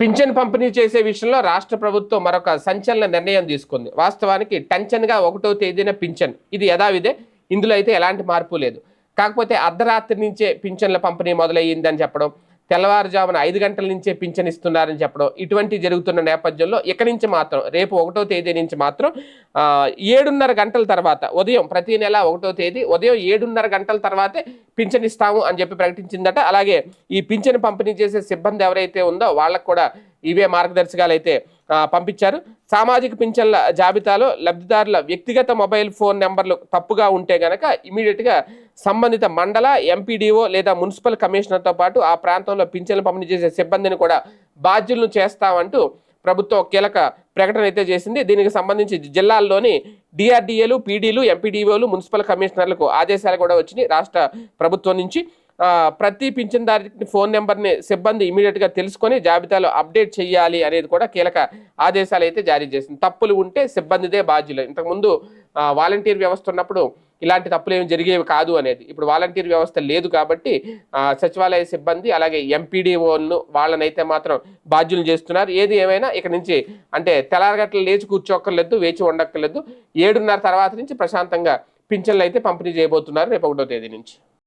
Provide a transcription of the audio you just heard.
Pension పంపిణీ చేసే విషయంలో రాష్ట్ర ప్రభుత్వం మరొక సంచలన నిర్ణయం తీసుకుంది. వాస్తవానికి టెన్షన్గా ఒకటో తేదీన పింఛన్. ఇది యథావిధే. ఇందులో అయితే ఎలాంటి మార్పు లేదు. కాకపోతే అర్ధరాత్రి నుంచే పింఛన్ల పంపిణీ మొదలయ్యిందని చెప్పడం తెల్లవారుజామున ఐదు గంటల నుంచే పింఛన్ ఇస్తున్నారని చెప్పడం ఇటువంటి జరుగుతున్న నేపథ్యంలో ఇక నుంచి మాత్రం రేపు ఒకటో తేదీ నుంచి మాత్రం ఏడున్నర గంటల తర్వాత ఉదయం ప్రతి నెల ఒకటో తేదీ ఉదయం ఏడున్నర గంటల తర్వాతే పింఛన్ ఇస్తాము అని చెప్పి ప్రకటించిందట. అలాగే ఈ పింఛన్ పంపిణీ చేసే సిబ్బంది ఎవరైతే ఉందో వాళ్ళకు కూడా ఇవే మార్గదర్శకాలు అయితే పంపించారు. సామాజిక పింఛన్ల జాబితాలో లబ్ధిదారుల వ్యక్తిగత మొబైల్ ఫోన్ నెంబర్లు తప్పుగా ఉంటే గనక ఇమీడియట్గా సంబంధిత మండల ఎంపీడీఓ లేదా మున్సిపల్ కమిషనర్తో పాటు ఆ ప్రాంతంలో పింఛన్లు పంపిణీ చేసే సిబ్బందిని కూడా బాధ్యులను చేస్తామంటూ ప్రభుత్వం కీలక ప్రకటన అయితే చేసింది. దీనికి సంబంధించి జిల్లాల్లోని డిఆర్డీఏలు పీడీలు ఎంపీడీఓలు మున్సిపల్ కమిషనర్లకు ఆదేశాలు కూడా వచ్చినాయి రాష్ట్ర ప్రభుత్వం నుంచి. ప్రతి పింఛన్దారి ఫోన్ నెంబర్ని సిబ్బంది ఇమీడియట్గా తెలుసుకొని జాబితాలో అప్డేట్ చేయాలి అనేది కూడా కీలక ఆదేశాలు అయితే జారీ చేసింది. తప్పులు ఉంటే సిబ్బందిదే బాధ్యులు. ఇంతకుముందు వాలంటీర్ వ్యవస్థ ఉన్నప్పుడు ఇలాంటి తప్పులు ఏమి జరిగేవి కాదు అనేది. ఇప్పుడు వాలంటీర్ వ్యవస్థ లేదు కాబట్టి సచివాలయ సిబ్బంది అలాగే ఎంపీడీఓను వాళ్ళనైతే మాత్రం బాధ్యులు చేస్తున్నారు. ఏది ఏమైనా ఇక నుంచి అంటే తెల్లారగట్ల లేచి కూర్చోక్కర్లేదు వేచి ఉండక్కర్లేదు. ఏడున్నర తర్వాత నుంచి ప్రశాంతంగా పింఛన్లు అయితే పంపిణీ చేయబోతున్నారు రేపు ఒకటో తేదీ నుంచి.